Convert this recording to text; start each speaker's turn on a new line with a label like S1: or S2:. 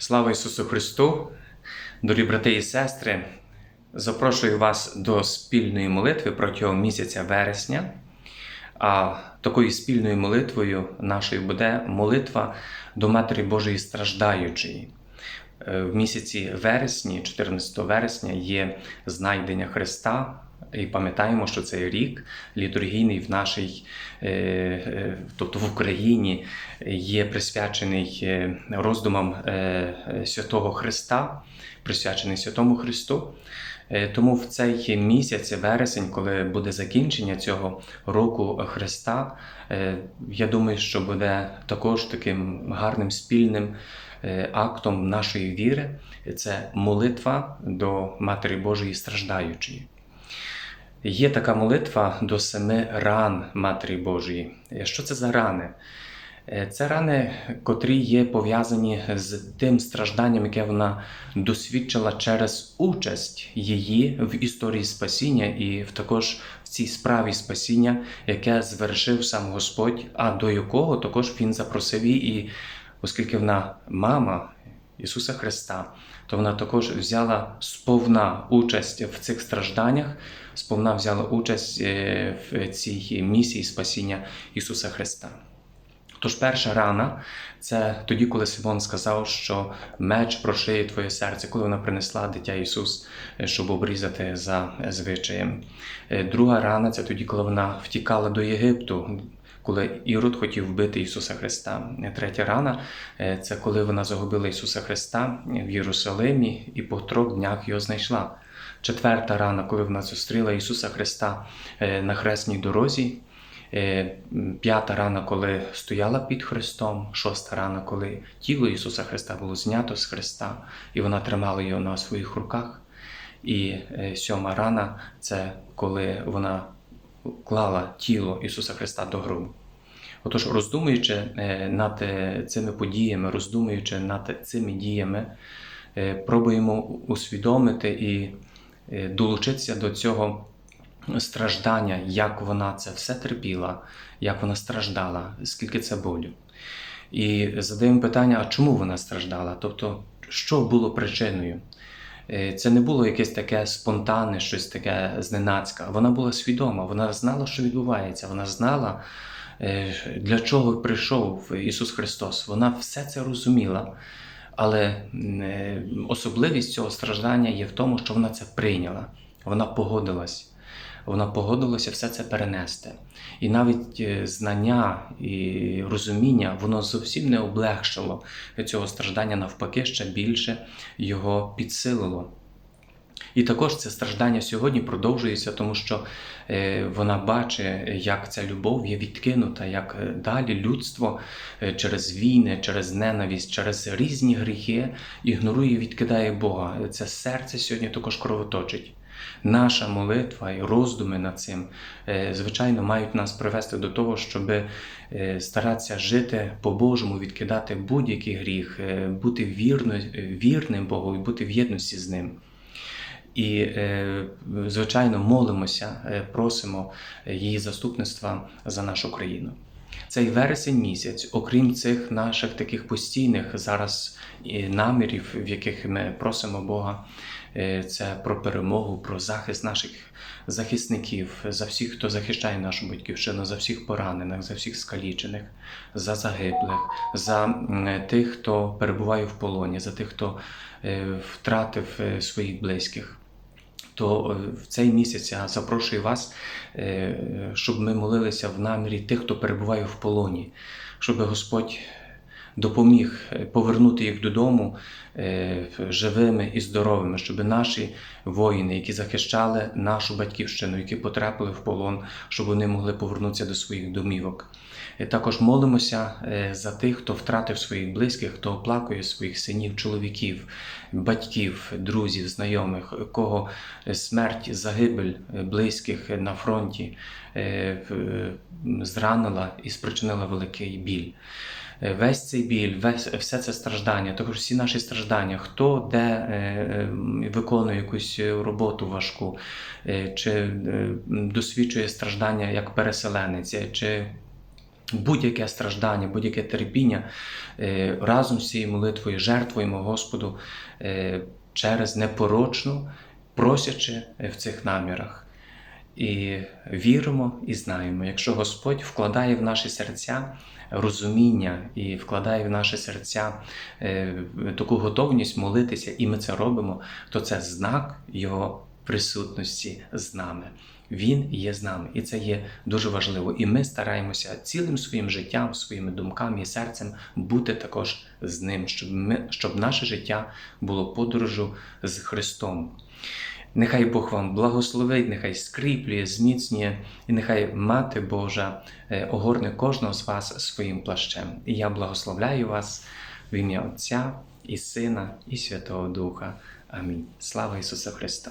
S1: Слава Ісусу Христу! Дорогі брати і сестри! Запрошую вас до спільної молитви протягом місяця вересня. А такою спільною молитвою нашою буде молитва до Матері Божої страждаючої. Е, В місяці вересні, 14 вересня, є знайдення Христа. І пам'ятаємо, що цей рік літургійний в нашій, е, е, тобто в Україні, є присвячений е, роздумам святого Христа, присвячений Святому Христу. Тому в цей місяць, вересень, коли буде закінчення цього року Христа, я думаю, що буде також таким гарним спільним актом нашої віри. Це молитва до Матері Божої страждаючої. Є така молитва до семи ран Матері Божої. Що це за рани? Е, Це рани, котрі є пов'язані з тим стражданням, яке вона досвідчила через участь її в історії спасіння і також в цій справі спасіння, яке звершив сам Господь, а до якого також він запросив її, і оскільки вона мама Ісуса Христа, то вона також взяла сповна участь в цих стражданнях, сповна взяла участь е, в цій місії спасіння Ісуса Христа. Тож перша рана це тоді, коли Симон сказав, що меч прошиє твоє серце, коли вона принесла дитя Ісус, е, щоб обрізати за звичаєм. Е, Друга рана це тоді, коли вона втікала до Єгипту, коли Ірод хотів вбити Ісуса Христа. Третя рана е, це коли вона загубила Ісуса Христа в Єрусалимі і по трьох днях його знайшла. Четверта рана, коли вона зустріла Ісуса Христа е, на хресній дорозі. Е, П'ята рана, коли стояла під Христом, шоста рана, коли тіло Ісуса Христа було знято з Христа, і вона тримала його на своїх руках. І сьома рана це коли вона клала тіло Ісуса Христа до гробу. Отож, роздумуючи е, над е, цими подіями, роздумуючи над цими діями, е, пробуємо усвідомити і долучитися до цього страждання, як вона це все терпіла, як вона страждала, скільки це болю. І задаємо питання, а чому вона страждала? Тобто, що було причиною? Е, Це не було якесь таке спонтанне, щось таке зненацька. Вона була свідома, вона знала, що відбувається, вона знала, е, для чого прийшов Ісус Христос. Вона все це розуміла. Але е, особливість цього страждання є в тому, що вона це прийняла, вона погодилась. Вона погодилася все це перенести. І навіть е, знання і розуміння воно зовсім не облегшило цього страждання, навпаки, ще більше його підсилило. І також це страждання сьогодні продовжується, тому що е, вона бачить, як ця любов є відкинута, як е, далі людство через війни, через ненависть, через різні гріхи ігнорує і відкидає Бога. Це серце сьогодні також кровоточить. Наша молитва і роздуми над цим, е, звичайно, мають нас привести до того, щоб е, старатися жити по-божому, відкидати будь-який гріх, е, бути вірно, вірним Богу і бути в єдності з ним. І, звичайно, молимося, просимо її заступництва за нашу країну. Цей вересень місяць, окрім цих наших таких постійних зараз е, намірів, в яких ми просимо Бога, е, це про перемогу, про захист наших захисників, за всіх, хто захищає нашу батьківщину, за всіх поранених, за всіх скалічених, за загиблих, за тих, хто перебуває в полоні, за тих, хто е, втратив е, своїх близьких то е, в цей місяць я запрошую вас, е, щоб ми молилися в намірі тих, хто перебуває в полоні, щоб Господь допоміг е, повернути їх додому е, живими і здоровими, щоб наші воїни, які захищали нашу батьківщину, які потрапили в полон, щоб вони могли повернутися до своїх домівок. Е, Також молимося за тих, хто втратив своїх близьких, хто оплакує своїх синів, чоловіків, батьків, друзів, знайомих, кого смерть, загибель близьких на фронті зранила і спричинила великий біль. Е, Весь цей біль, весь, все це страждання, також всі наші страждання, хто де е, е, виконує якусь роботу важку, чи досвідчує страждання як переселенець, чи будь-яке страждання, будь-яке терпіння разом з цією молитвою жертвуємо Господу через непорочну, просячи в цих намірах. І віримо і знаємо, якщо Господь вкладає в наші серця розуміння і вкладає в наші серця е, таку готовність молитися, і ми це робимо, то це знак Його присутності з нами. Він є з нами, і це є дуже важливо. І ми стараємося цілим своїм життям, своїми думками і серцем бути також з ним, щоб ми, щоб наше життя було подорожу з Христом. Нехай Бог вам благословить, нехай скріплює, зміцнює, і нехай Мати Божа е, огорне кожного з вас своїм плащем. І я благословляю вас в ім'я Отця і Сина, і Святого Духа. Амінь. Слава Ісусу Христу!